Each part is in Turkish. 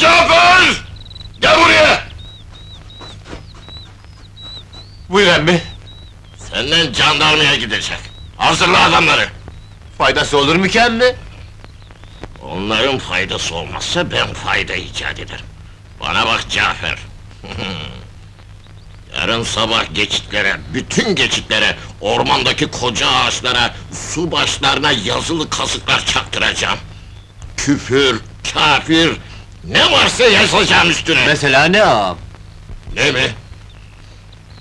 Cafer! Gel buraya! Buyur emmi. Senden jandarmaya gidecek. Hazırla adamları. Faydası olur mu ki emmi? Onların faydası olmazsa ben fayda icat ederim. Bana bak Cafer. Yarın sabah geçitlere, bütün geçitlere, ormandaki koca ağaçlara, su başlarına yazılı kasıklar çaktıracağım. Küfür, kafir, ne varsa yazacağım üstüne. Mesela ne ağam? Ne mi?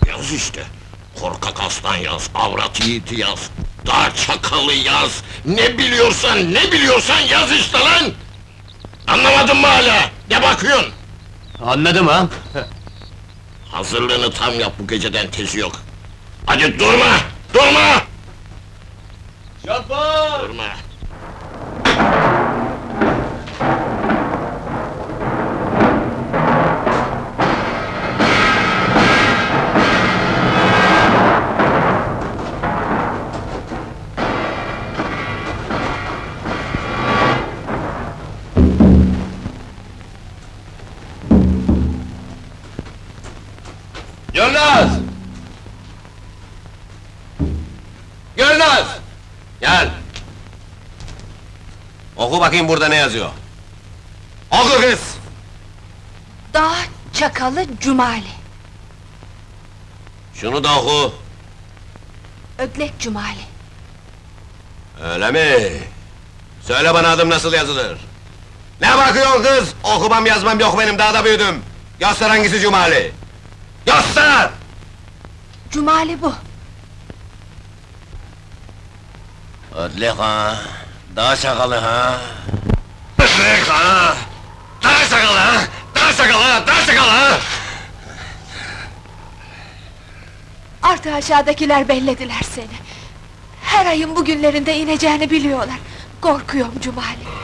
Yaz işte. Korkak aslan yaz, avrat yiğiti yaz, dağ çakalı yaz, ne biliyorsan, ne biliyorsan yaz işte lan! Anlamadın mı hala? Ne bakıyorsun? Anladım ağam. Hazırlığını tam yap bu geceden tezi yok. Hadi durma, durma! Cafer! Durma! Oku bakayım burada ne yazıyor. Oku kız! Dağ çakalı Cumali. Şunu da oku. Öglek Cumali. Öyle mi? Söyle bana adım nasıl yazılır? Ne bakıyorsun kız? Okumam yazmam yok benim, daha da büyüdüm. Göster hangisi Cumali? Göster! Cumali bu. Ödlek ha, dağ şakalı ha. Ödlek ha, dağ şakalı ha, dağ şakalı ha, dağ şakalı ha. Artı aşağıdakiler bellediler seni. Her ayın bugünlerinde ineceğini biliyorlar. Korkuyorum Cumali.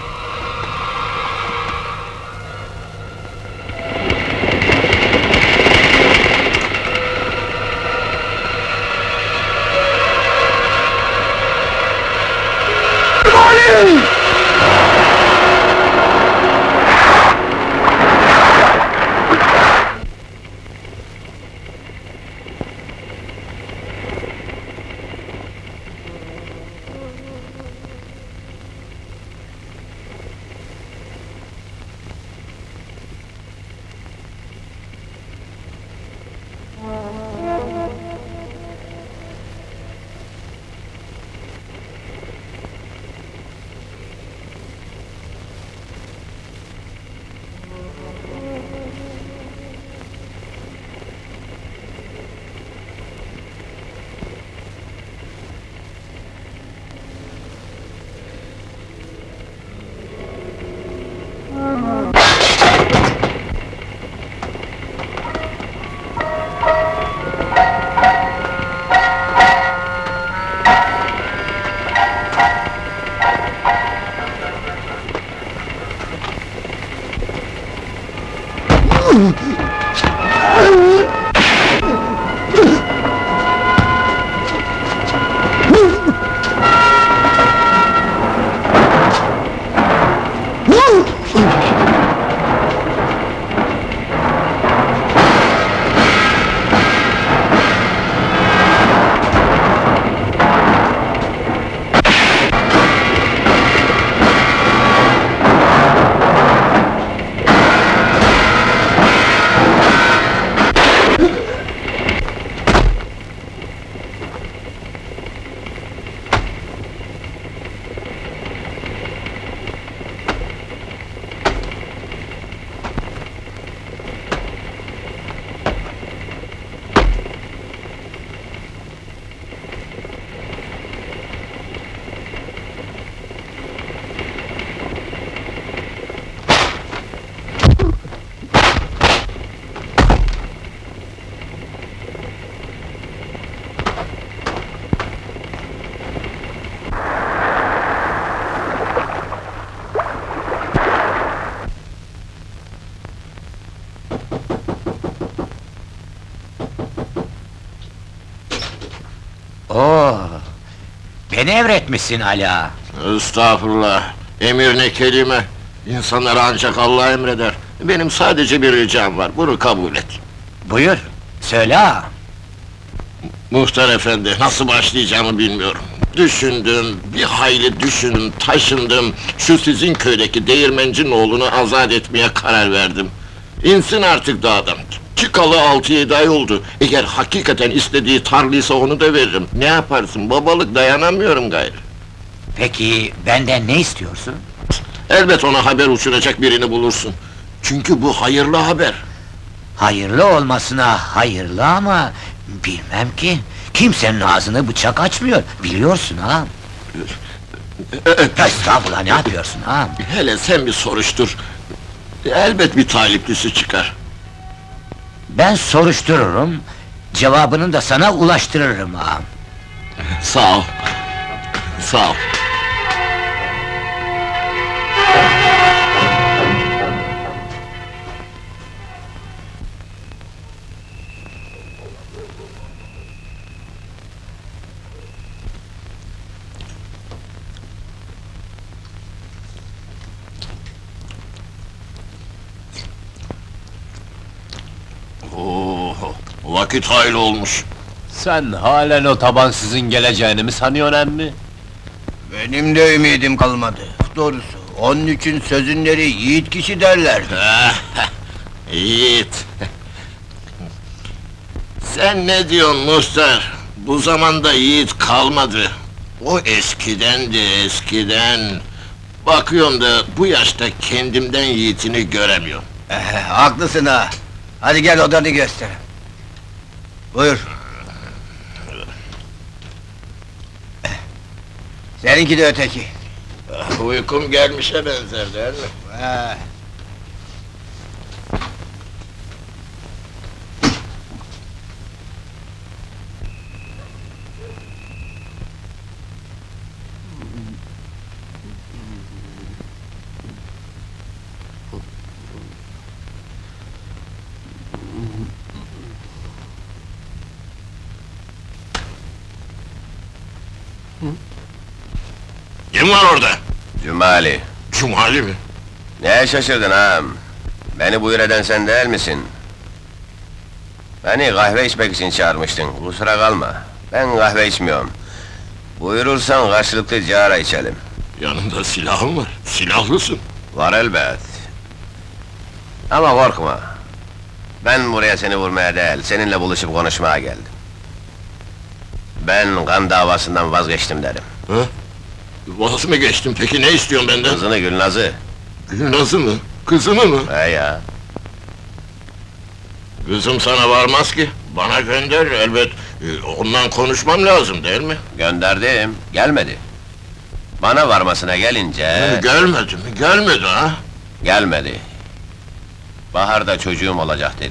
Oo, beni emretmişsin Ala. Estağfurullah, emir ne kelime. İnsanlara ancak Allah emreder. Benim sadece bir ricam var, bunu kabul et. Buyur, söyle ağa. Muhtar efendi, nasıl başlayacağımı bilmiyorum. Düşündüm, bir hayli düşündüm, taşındım. Şu sizin köydeki değirmencinin oğlunu azat etmeye karar verdim. İnsin artık dağdan. Çıkalı altı yedi ay oldu. Eğer hakikaten istediği tarlıysa onu da veririm. Ne yaparsın, babalık dayanamıyorum gayrı. Peki, benden ne istiyorsun? Elbet ona haber uçuracak birini bulursun. Çünkü bu hayırlı haber. Hayırlı olmasına hayırlı ama... Bilmem ki, kimsenin ağzını bıçak açmıyor, biliyorsun ha. Estağfurullah, ne yapıyorsun ha? Hele sen bir soruştur. Elbet bir taliplisi çıkar. Ben soruştururum, cevabını da sana ulaştırırım ha. Sağ ol. Sağ ol. Vakit hayli olmuş. Sen halen o tabansızın geleceğini mi sanıyorsun emmi? Benim de ümidim kalmadı. Doğrusu. Onun için sözünleri yiğit kişi derlerdi. Yiğit! Sen ne diyorsun muhtar? Bu zamanda yiğit kalmadı. O eskidendi, eskiden. Bakıyorum da bu yaşta kendimden yiğitini göremiyorum. Eh, haklısın ha. Hadi gel odanı göster. Buyur. Seninki de öteki. Uykum gelmişe benzer değil mi? Ha. Kim var orada? Cumali. Cumali mi? Ne şaşırdın ağam? Beni buyur eden sen değil misin? Beni kahve içmek için çağırmıştın, kusura kalma. Ben kahve içmiyorum. Buyurursan karşılıklı cara içelim. Yanında silahın var, silahlısın. Var elbet. Ama korkma. Ben buraya seni vurmaya değil, seninle buluşup konuşmaya geldim. Ben kan davasından vazgeçtim derim. Vaz mı geçtin peki, ne istiyorsun benden? Kızını Gülnaz'ı. Gülnaz'ı mı? Kızımı mı? He ya. Kızım sana varmaz ki. Bana gönder elbet. e, Ondan konuşmam lazım değil mi? Gönderdim, gelmedi. Bana varmasına gelince... Gelmedi mi? Gelmedi ha? Gelmedi. Baharda çocuğum olacak dedi.